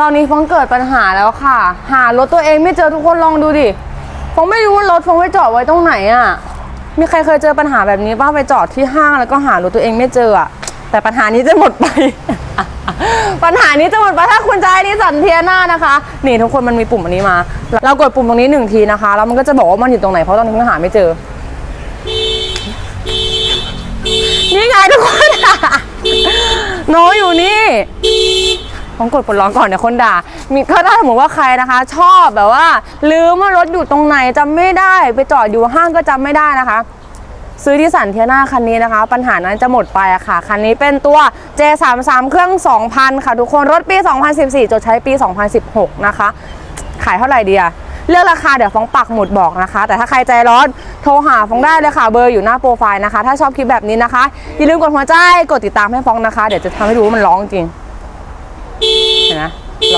ตอนนี้ฟองเกิดปัญหาแล้วค่ะ หารถตัวเองไม่เจอทุกคนลองดูดิฟองไม่รู้ว่ารถฟองไปจอดไว้ตรงไหนอะมีใครเคยเจอปัญหาแบบนี้ป่ะไปจอดที่ห้างแล้วก็หารถตัวเองไม่เจออะแต่ปัญหานี้จะหมดไป ปัญหานี้จะหมดไปถ้าคุณใช้นิสสันเทียนานะคะ นี่ทุกคนมันมีปุ่มอันนี้มา เรากดปุ่มตรงนี้หนึ่งทีนะคะ แล้วมันก็จะบอกว่ามันอยู่ตรงไหน เพราะตอนนี้มันหาไม่เจอ นี่ไงทุกคนโนอยู่นี่ ต้องกดปลดล็อกก่อนเดี๋ยวคนด่า มีก็ถ้าสมมติว่าใครนะคะ ชอบแบบว่า ลืมว่ารถอยู่ตรงไหนจำไม่ได้ ไปจอดอยู่ห้างก็จำไม่ได้นะคะ ซื้อที่สันเทียนาคันนี้นะคะ ปัญหานั้นจะหมดไปอะค่ะ คันนี้เป็นตัว J33 เครื่อง 2,000 ค่ะ ทุกคนรถปี 2014 จดใช้ปี 2016 นะคะ ขายเท่าไหร่ดีอะเลือกราคาเดี๋ยวฟองปักหมุดบอกนะคะ แต่ถ้าใครใจร้อนโทรหาฟองได้เลยค่ะ เบอร์อยู่หน้าโปรไฟล์นะคะ ถ้าชอบคลิปแบบนี้นะคะ อย่าลืมกดหัวใจกดติดตามให้ฟองนะคะ เดี๋ยวจะทำให้รู้ว่ามันร้องจริง